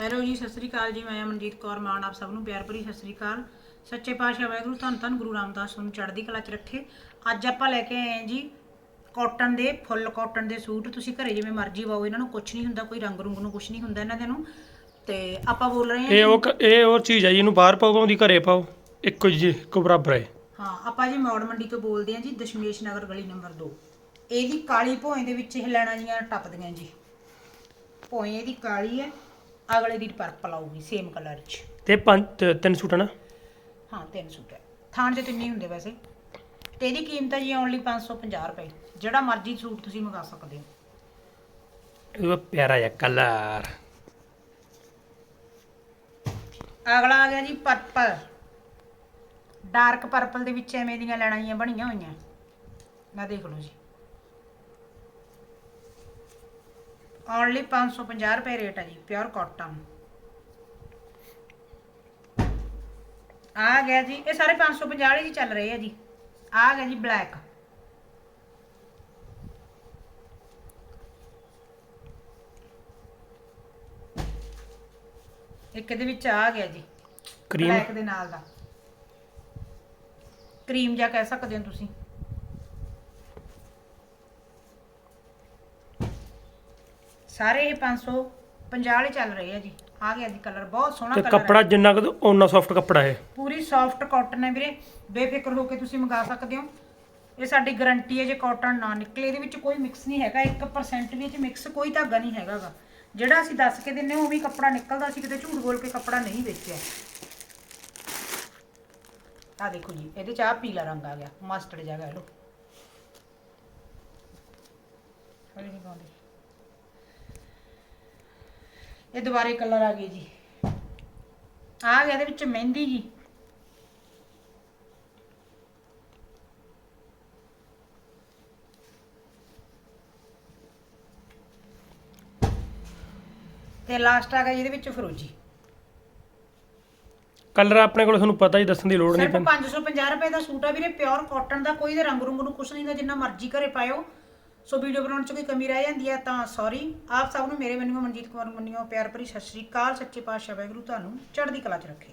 Hello ਜੀ ਸਤਿ ਸ੍ਰੀ ਅਕਾਲ ਜੀ ਮੈਂ ਅਮਨਜੀਤ ਕੌਰ ਮਾਨ ਆਪ ਸਭ ਨੂੰ ਪਿਆਰ ਭਰੀ ਸਤਿ ਸ੍ਰੀ ਅਕਾਲ। ਸੱਚੇ ਪਾਤਸ਼ਾਹ ਵਾਹਿਗੁਰੂ ਧੰਨ ਧੰਨ ਗੁਰੂ ਰਾਮਦਾਸ ਨੂੰ ਚੜ੍ਹਦੀ ਕਲਾ 'ਚ ਰੱਖੇ। ਅੱਜ ਆਪਾਂ ਲੈ ਕੇ ਆਏ ਹਾਂ ਜੀ ਕਾਟਨ ਦੇ ਫੁੱਲ ਕਾਟਨ ਦੇ ਸੂਟ। ਤੁਸੀਂ ਘਰੇ ਜਿਵੇਂ ਮਰਜ਼ੀ ਪਾਓ ਇਹਨਾਂ ਨੂੰ ਕੁਝ ਨਹੀਂ ਹੁੰਦਾ ਕੋਈ ਰੰਗ ਰੁੰਗ ਨੂੰ ਕੁਝ ਨਹੀਂ ਹੁੰਦਾ ਇਹਨਾਂ ਦੇ ਨੂੰ। ਤੇ ਆਪਾਂ ਬੋਲ ਰਹੇ ਹਾਂ ਇਹ ਉਹ ਇਹ ਉਹ ਚੀਜ਼ ਹੈ ਜੀ ਇਹਨੂੰ ਬਾਹਰ ਪਾਓ ਭਾਵੇਂ ਘਰੇ ਪਾਓ। ਇੱਕੋ ਜੀ ਇੱਕੋ ਬਰਾਬਰ ਹੈ। ਹਾਂ ਆਪਾਂ ਜੀ ਮੌੜ ਮੰਡੀ ਤੋਂ ਬੋਲਦੇ ਹਾਂ ਜੀ ਦਸ਼ਮੇਸ਼ ਨਗਰ ਗਲੀ ਨੰਬਰ 2 ਇਹਦੀ ਕਾਲੀ ਭੋਏ ਦੇ ਵਿੱਚ ਇਹ ਲੈਣਾ ਜੀਆਂ ਟੱਪਦੀਆਂ ਜੀ। ਭੋਏ ਇਹਦੀ ਕਾਲੀ ਹੈ ਅਗਲੇ ਦੀ ਪਰਪਲ ਆਊਗੀ ਸੇਮ ਕਲਰ 'ਚ। ਤੇ ਪੰਜ ਤੇ ਤਿੰਨ ਸੂਟ ਹਨ? ਹਾਂ ਤਿੰਨ ਸੂਟ ਹੈ। ਥਾਣ 'ਚ ਤਿੰਨੇ ਹੀ ਹੁੰਦੇ ਵੈਸੇ। ਤੇ ਇਹਦੀ ਕੀਮਤ ਹੈ ਜੀ ਓਨਲੀ 550 ਰੁਪਏ। ਜਿਹੜਾ ਮਰਜ਼ੀ ਸੂਟ ਤੁਸੀਂ ਮੰਗਾ ਸਕਦੇ ਹੋ। ਇਹ ਪਿਆਰਾ ਜਿਹਾ ਕਲਰ ਅਗਲਾ ਆ ਗਿਆ ਜੀ ਪਰਪਲ ਡਾਰਕ ਪਰਪਲ ਦੇ ਵਿੱਚ ਐਵੇਂ ਦੀਆਂ ਲੈਣਾ ਜੀਆਂ ਬਣੀਆਂ ਹੋਈਆਂ। ਨਾ ਦੇਖ ਲਓ ਜੀ। ਓਨਲੀ 550 ਰੁਪਏ ਰੇਟ ਹੈ ਜੀ ਪਿਓਰ ਕਾਟਨ ਆ ਗਿਆ ਜੀ ਇਹ ਸਾਰੇ 550 ਵਾਲੇ ਹੀ ਚੱਲ ਰਹੇ ਆ ਜੀ। ਆ ਗਿਆ ਜੀ ਬਲੈਕ ਇੱਕ ਇਹਦੇ ਵਿੱਚ ਆ ਗਿਆ ਜੀ ਕਰੀਮ ਬਲੈਕ ਦੇ ਨਾਲ ਦਾ। ਕਰੀਮ ਜਾਂ ਕਹਿ ਸਕਦੇ ਹੋ ਤੁਸੀਂ। ਸਾਰੇ ਇਹ 550 ਵਾਲੇ ਚੱਲ ਰਹੇ ਆ ਜੀ। ਆ ਗਿਆ ਜੀ ਕਲਰ ਬਹੁਤ ਸੋਹਣਾ ਤੇ ਕਲਰ ਕੱਪੜਾ ਜਿੰਨਾ ਕੁ ਓਨਾ ਸੌਫਟ ਕੱਪੜਾ ਹੈ ਪੂਰੀ ਸੌਫਟ ਕਾਟਨ ਹੈ ਵੀਰੇ। ਬੇਫਿਕਰ ਹੋ ਕੇ ਤੁਸੀਂ ਮੰਗਾ ਸਕਦੇ ਹੋ। ਇਹ ਸਾਡੀ ਗਾਰੰਟੀ ਹੈ ਜੇ ਕਾਟਨ ਨਾ ਨਿਕਲੇ ਇਹਦੇ ਵਿੱਚ ਕੋਈ ਮਿਕਸ ਨਹੀਂ ਹੈਗਾ। 1% ਵੀ ਇਹ ਚ ਮਿਕਸ ਕੋਈ ਧਾਗਾ ਨਹੀਂ ਹੈਗਾਗਾ। ਜਿਹੜਾ ਅਸੀਂ ਦੱਸ ਕੇ ਦਿੰਨੇ ਉਹ ਵੀ ਕੱਪੜਾ ਨਿਕਲਦਾ। ਸੀ ਕਿਤੇ ਝੂਠ ਬੋਲ ਕੇ ਕੱਪੜਾ ਨਹੀਂ ਵੇਚਿਆ। ਆ ਦੇਖੋ ਜੀ ਇਹਦੇ ਚ ਆ ਪੀਲਾ ਰੰਗ ਆ ਗਿਆ। ਮਸਟਰਡ ਕਹਿ ਲਓ। ਹੌਲੀ ਨਹੀਂ ਪਾਉਂਦੇ। ਇਹ ਦੁਬਾਰੇ ਕਲਰ ਆ ਗਏ ਜੀ। ਆ ਗਿਆ ਇਹਦੇ ਵਿੱਚ ਮਹਿੰਦੀ ਜੀ। ਤੇ ਲਾਸਟ ਆ ਗਿਆ ਜਿਹਦੇ ਵਿੱਚ ਫਰੋਜੀ। ਕਲਰ ਆਪਣੇ ਕੋਲ ਤੁਹਾਨੂੰ ਪਤਾ ਹੀ ਦੱਸਣ ਦੀ ਲੋੜ ਨਹੀਂ ਸਿਰਫ ਪੈਂਦੀ 550 ਰੁਪਏ ਦਾ ਸੂਟ ਆ ਵੀਰੇ ਪਿਓਰ ਕਾਟਨ ਦਾ ਕੋਈ ਦੇ ਰੰਗ ਰੁੰਗ ਨੂੰ ਕੁਛ ਨਹੀਂ ਦਾ ਜਿੰਨਾ ਮਰਜ਼ੀ ਘਰੇ ਪਾਇਓ। ਸੋ ਵੀਡੀਓ ਬਣਾਉਣ ਚ ਕੋਈ ਕਮੀ ਰਹਿ ਜਾਂਦੀ ਹੈ ਤਾਂ ਸੌਰੀ ਆਪ ਸਭ ਨੂੰ ਮੇਰੇ ਮੈਨੂੰ ਮਨਜੀਤ ਕੁਮਾਰ ਮੰਨਿਓ, ਪਿਆਰ ਭਰੀ ਸਤਿ ਸ਼੍ਰੀ ਅਕਾਲ, ਸੱਚੇ ਪਾਤਸ਼ਾਹ ਵਾਹਿਗੁਰੂ, ਤੁਹਾਨੂੰ ਚੜ੍ਹਦੀ ਕਲਾ ਚ ਰੱਖੇ।